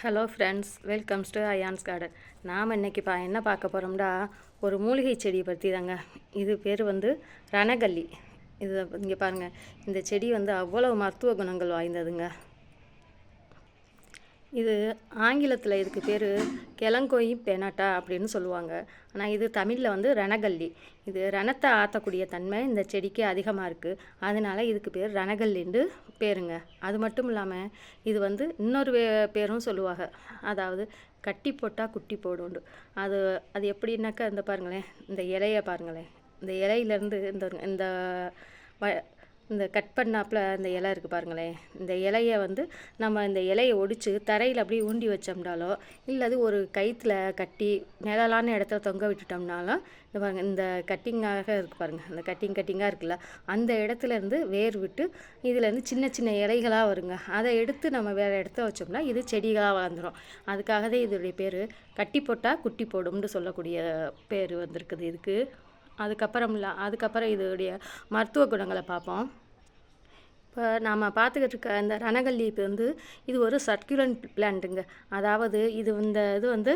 Hello friends welcomes to Ayaan's garden நாம் இன்னைக்கு பா என்ன பார்க்க போகிறோம்னா ஒரு மூலிகை செடியை பற்றி தாங்க. இது பேர் வந்து ரணகல்லி. இது இங்கே பாருங்கள் இந்த செடி வந்து அவ்வளோ மருத்துவ குணங்கள் வாய்ந்ததுங்க. இது ஆங்கிலத்தில் இதுக்கு பேர் கிளங்கோயி பெனாட்டா அப்படின்னு சொல்லுவாங்க. ஆனால் இது தமிழில் வந்து ரணகல்லி. இது ரணத்தை ஆற்றக்கூடிய தன்மை இந்த செடிக்கு அதிகமாக இருக்குது அதனால இதுக்கு பேர் ரணகல்லின்னு பேருங்க. அது மட்டும் இல்லாமல் இது வந்து இன்னொரு பேரும் சொல்லுவாங்க. அதாவது கட்டி போட்டால் குட்டி போடுண்டு அது அது எப்படின்னாக்கா இந்த பாருங்களேன் இந்த இலையை பாருங்களேன். இந்த இலையிலேருந்து இந்த இந்த இந்த கட் பண்ணாப்பில் இந்த இலை இருக்குது பாருங்களேன் இந்த இலையை வந்து நம்ம இந்த இலையை ஒடிச்சு தரையில் அப்படியே ஊண்டி வச்சோம்னாலோ இல்லை அது ஒரு கயிற்றுல கட்டி நிழலான இடத்துல தொங்க விட்டுட்டோம்னாலும் இந்த பாருங்கள் இந்த கட்டிங்காக இருக்குது பாருங்கள் அந்த கட்டிங் கட்டிங்காக இருக்குல்ல அந்த இடத்துல இருந்து வேர் விட்டு இதுலேருந்து சின்ன சின்ன இலைகளாக வருங்க. அதை எடுத்து நம்ம வேறு இடத்த வச்சோம்னா இது செடிகளாக வளர்ந்துடும் அதுக்காக தான் இதோடைய பேர் கட்டி போட்டால் குட்டி போடும்னு சொல்லக்கூடிய பேர் வந்திருக்குது இதுக்கு. அதுக்கப்புறம் இல்லை அதுக்கப்புறம் இதோடைய மருத்துவ குணங்களை பார்ப்போம். இப்போ நாம் பார்த்துக்கிட்டு இருக்க அந்த ரணகல்லி இப்போ வந்து இது ஒரு சர்க்குலண்ட் பிளான்ட்டுங்க. அதாவது இது இந்த இது வந்து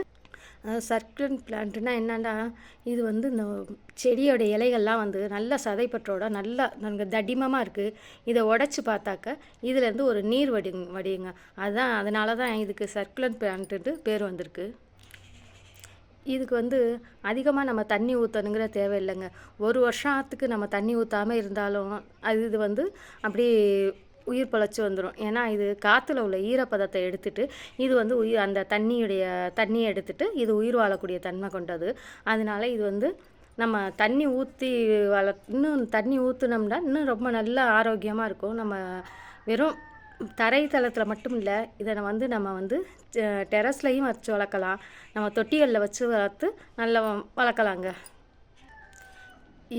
சர்க்குலன் பிளான்ட்னா என்னென்னா இது வந்து இந்த செடியோட இலைகள்லாம் வந்து நல்ல சதைப்பற்றோட நல்லா நல்ல தடிமமாக இருக்குது இதை உடச்சி பார்த்தாக்க இதுலேருந்து ஒரு நீர் வடி வடியுங்க. அதுதான் அதனால தான் இதுக்கு சர்க்குலன் பிளான்ட்டு பேர் வந்திருக்கு. இதுக்கு வந்து அதிகமாக நம்ம தண்ணி ஊற்றணுங்கிற தேவையில்லைங்க. ஒரு வருஷத்துக்கு நம்ம தண்ணி ஊற்றாமல் இருந்தாலும் அது இது வந்து அப்படி உயிர் பழச்சி வந்துடும் ஏன்னா இது காற்றுல உள்ள ஈரப்பதத்தை எடுத்துட்டு இது வந்து உயிர் அந்த தண்ணியுடைய தண்ணியை எடுத்துட்டு இது உயிர் வாழக்கூடிய தன்மை கொண்டது. அதனால இது வந்து நம்ம தண்ணி ஊற்றி வள இன்னும் தண்ணி ஊற்றுனோம்னா இன்னும் ரொம்ப நல்ல ஆரோக்கியமாக இருக்கும். நம்ம வெறும் தரைத்தளத்தில் மட்டும் இல்லை இதை வந்து நம்ம வந்து டெரஸ்லையும் வச்சு வளர்க்கலாம். நம்ம தொட்டிகளில் வச்சு வளர்த்து நல்லா வளர்க்கலாங்க.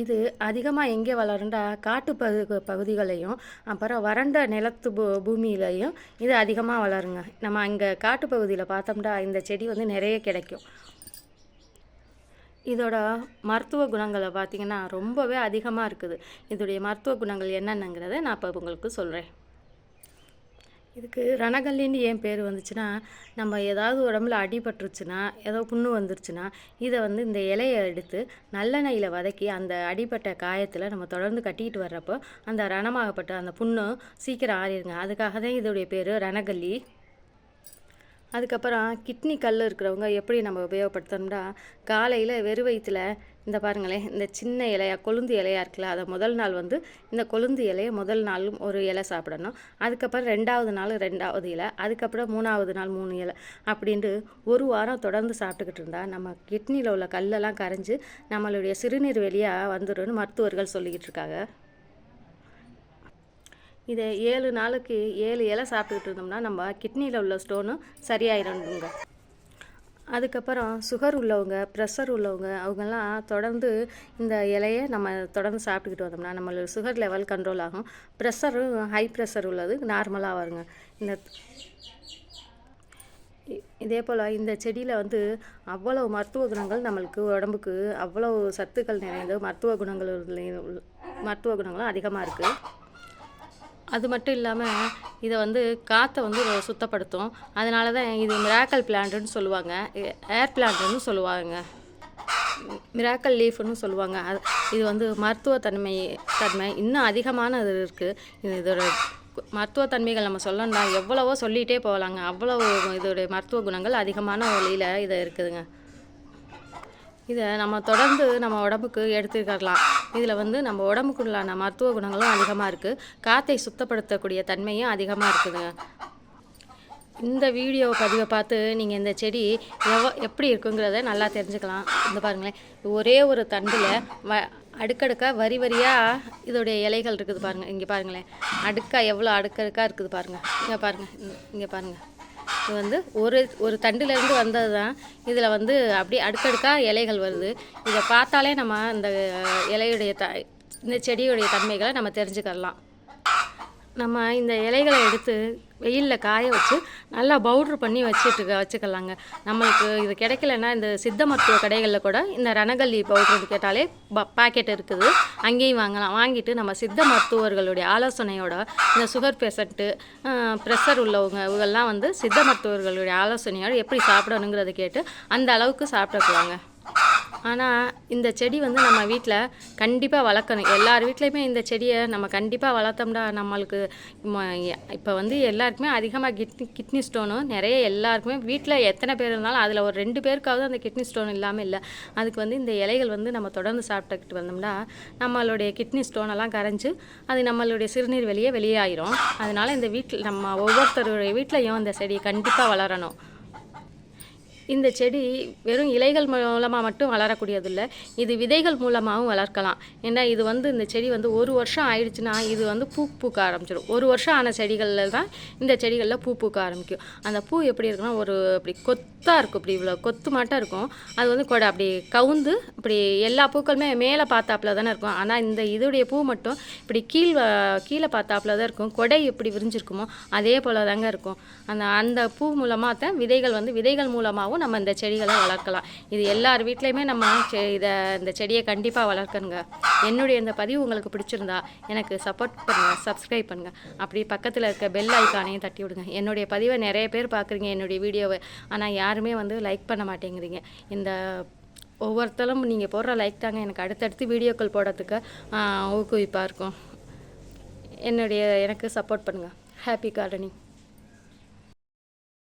இது அதிகமாக எங்கே வளருண்டா காட்டு பகு பகுதிகளையும் அப்புறம் வறண்ட நிலத்து பூ பூமியிலையும் இது அதிகமாக வளருங்க. நம்ம அங்கே காட்டு பகுதியில் பார்த்தோம்னா இந்த செடி வந்து நிறைய கிடைக்கும். இதோட மருத்துவ குணங்களை பார்த்திங்கன்னா ரொம்பவே அதிகமாக இருக்குது. இதோடைய மருத்துவ குணங்கள் என்னென்னங்கிறத நான் இப்போ உங்களுக்கு சொல்கிறேன் இதுக்கு ரணகல்லின்னு ஏன் பேர் வந்துச்சுன்னா நம்ம ஏதாவது உடம்புல அடிபட்டுருச்சுன்னா ஏதோ புண்ணு வந்துருச்சுன்னா இதை வந்து இந்த இலையை எடுத்து நல்லெண்ணெயில் வதக்கி அந்த அடிப்பட்ட காயத்தில் நம்ம தொடர்ந்து கட்டிக்கிட்டு வர்றப்போ அந்த ரணமாகப்பட்ட அந்த புண்ணு சீக்கிரம் ஆறிடுங்க அதுக்காக தான் இதோடைய பேர் ரணகல்லி. அதுக்கப்புறம் கிட்னி கல் இருக்கிறவங்க எப்படி நம்ம உபயோகப்படுத்தணும்னா காலையில் வெறு வயிற்றுல இந்த பாருங்களேன் இந்த சின்ன இலையா கொழுந்து இலையா இருக்குல்ல அதை முதல் நாள் வந்து இந்த கொழுந்து இலையை முதல் நாளும் ஒரு இலை சாப்பிடணும். அதுக்கப்புறம் ரெண்டாவது நாள் ரெண்டாவது இலை அதுக்கப்புறம் மூணாவது நாள் மூணு இலை அப்படின்ட்டு ஒரு வாரம் தொடர்ந்து சாப்பிட்டுக்கிட்டு இருந்தால் நம்ம கிட்னியில் உள்ள கல்லெல்லாம் கரைஞ்சி நம்மளுடைய சிறுநீர் வெளியாக வந்துடும் மருத்துவர்கள் சொல்லிக்கிட்டு இருக்காங்க. இதை ஏழு நாளுக்கு ஏழு இலை சாப்பிட்டுக்கிட்டு இருந்தோம்னா நம்ம கிட்னியில் உள்ள ஸ்டோனும் சரியாயிடணுங்க அதுக்கப்புறம் சுகர் உள்ளவங்க ப்ரெஷர் உள்ளவங்க அவங்கெல்லாம் தொடர்ந்து இந்த இலையை நம்ம தொடர்ந்து சாப்பிட்டுக்கிட்டு வந்தோம்னா நம்மளோட சுகர் லெவல் கண்ட்ரோல் ஆகும். ப்ரெஷரும் ஹை ப்ரெஷர் உள்ளது நார்மலாக வருங்க. இந்த இதே போல் இந்த செடியில் வந்து அவ்வளோ மருத்துவ குணங்கள் நம்மளுக்கு உடம்புக்கு அவ்வளோ சத்துக்கள் நிறைந்த மருத்துவ குணங்கள் மருத்துவ குணங்களும் அதிகமாக இருக்குது அது மட்டும் இல்லாமல் இதை வந்து காற்றை வந்து சுத்தப்படுத்தும். அதனால தான் இது மிராக்கல் பிளான்ட்டுன்னு சொல்லுவாங்க. ஏர் பிளான்ட்டுன்னு சொல்லுவாங்க. மிராக்கல் லீஃப்னு சொல்லுவாங்க. அது இது வந்து மருத்துவ தன்மை தன்மை இன்னும் அதிகமான இது இருக்குது இது இதோட மருத்துவ தன்மைகள் நம்ம சொல்லணும்னா எவ்வளவோ சொல்லிகிட்டே போகலாங்க. அவ்வளோ இதோடைய மருத்துவ குணங்கள் அதிகமான வழியில் இதை இருக்குதுங்க. இதை நம்ம தொடர்ந்து நம்ம உடம்புக்கு எடுத்துக்கலாம் இதில் வந்து நம்ம உடம்புக்குள்ளான மருத்துவ குணங்களும் அதிகமாக இருக்குது காற்றை சுத்தப்படுத்தக்கூடிய தன்மையும் அதிகமாக இருக்குதுங்க. இந்த வீடியோ பதிவை பார்த்து நீங்கள் இந்த செடி எவ எப்படி இருக்குங்கிறத நல்லா தெரிஞ்சுக்கலாம். இந்த பாருங்களேன். ஒரே ஒரு தண்டில் வ அடுக்கடுக்காக வரி வரியாக இதோடைய இலைகள் இருக்குது பாருங்கள் இங்கே பாருங்களேன். அடுக்காக எவ்வளோ அடுக்கடுக்காக இருக்குது பாருங்கள் இங்கே பாருங்கள் இங்கே பாருங்கள் இது வந்து ஒரு ஒரு தண்டுலேருந்து வந்தது தான் இதில் வந்து அப்படியே அடுக்கடுக்காக இலைகள் வருது. இதை பார்த்தாலே நம்ம இந்த இலையுடைய த இந்த செடியுடைய தன்மைகளை நம்ம தெரிஞ்சுக்கலாம் நம்ம இந்த இலைகளை எடுத்து வெயிலில் காய வச்சு நல்லா பவுட்ரு பண்ணி வச்சுட்டு வச்சுக்கலாங்க. நம்மளுக்கு இது கிடைக்கலன்னா இந்த சித்த மருத்துவ கடைகளில் கூட இந்த ரணகல்லி பவுட்ரு கேட்டாலே பாக்கெட் இருக்குது. அங்கேயும் வாங்கலாம். வாங்கிட்டு நம்ம சித்த மருத்துவர்களுடைய ஆலோசனையோட இந்த சுகர் பேஷண்ட்டு ப்ரெஷர் உள்ளவங்க இவங்கெல்லாம் வந்து சித்த மருத்துவர்களுடைய ஆலோசனையோட எப்படி சாப்பிடணுங்கிறத கேட்டு அந்த அளவுக்கு சாப்பிட்டுக்குவாங்க ஆனால் இந்த செடி வந்து நம்ம வீட்டில் கண்டிப்பாக வளர்க்கணும். எல்லார் வீட்லேயுமே இந்த செடியை நம்ம கண்டிப்பாக வளர்த்தோம்னா நம்மளுக்கு இப்போ வந்து எல்லாருக்குமே அதிகமாக கிட்னி கிட்னி ஸ்டோனும் நிறைய எல்லாருக்குமே வீட்டில் எத்தனை பேர் இருந்தாலும் அதில் ஒரு ரெண்டு பேருக்காவது அந்த கிட்னி ஸ்டோன் இல்லாமல் இல்லை. அதுக்கு வந்து இந்த இலைகள் வந்து நம்ம தொடர்ந்து சாப்பிட்டுக்கிட்டு வந்தோம்னா நம்மளுடைய கிட்னி ஸ்டோனெல்லாம் கரைஞ்சி அது நம்மளுடைய சிறுநீர் வெளியே வெளியாயிரும். அதனால் இந்த வீட்டில் நம்ம ஒவ்வொருத்தருடைய வீட்லேயும் இந்த செடியை கண்டிப்பாக வளரணும். இந்த செடி வெறும் இலைகள் மூலமாக மட்டும் வளரக்கூடியதில்லை இது விதைகள் மூலமாகவும் வளர்க்கலாம். ஏன்னா இது வந்து இந்த செடி வந்து ஒரு வருஷம் ஆயிடுச்சுன்னா இது வந்து பூ பூக்க ஆரம்பிச்சிடும் ஒரு வருஷம் ஆன செடிகளில் தான் இந்த செடிகளில் பூ பூக்க ஆரம்பிக்கும். அந்த பூ எப்படி இருக்குன்னா ஒரு அப்படி கொத்தாக இருக்கும். இப்படி இவ்வளோ கொத்து மாட்டாக இருக்கும். அது வந்து கொடை அப்படி கவுந்து இப்படி எல்லா பூக்களுமே மேலே பார்த்தாப்புல தானே இருக்கும். ஆனால் இந்த இதோடைய பூ மட்டும் இப்படி கீழ் கீழே பார்த்தாப்புல தான் இருக்கும். கொடை எப்படி விரிஞ்சிருக்குமோ அதே போல் தாங்க இருக்கும். அந்த அந்த பூ மூலமாக தான் விதைகள் வந்து விதைகள் மூலமாகவும் நம்ம இந்த செடிகளை வளர்க்கலாம். இது எல்லார் வீட்லேயுமே நம்ம செ- இதை இந்த செடியை கண்டிப்பாக வளர்க்கணுங்க. என்னுடைய இந்த பதிவு உங்களுக்கு பிடிச்சிருந்தா எனக்கு சப்போர்ட் பண்ணுங்கள் சப்ஸ்கிரைப் பண்ணுங்கள் அப்படி பக்கத்தில் இருக்க பெல் ஐக்கானையும் தட்டி விடுங்க. என்னுடைய பதிவை நிறைய பேர் பார்க்குறீங்க என்னுடைய வீடியோவை. ஆனால் யாருமே வந்து லைக் பண்ண மாட்டேங்கிறீங்க. இந்த ஒவ்வொருத்தரும் நீங்கள் போடுற லைக் தாங்க எனக்கு அடுத்தடுத்து வீடியோக்கள் போடுறதுக்கு ஊக்குவிப்பாக இருக்கும். என்னுடைய எனக்கு சப்போர்ட் பண்ணுங்கள் ஹாப்பி கார்டனிங்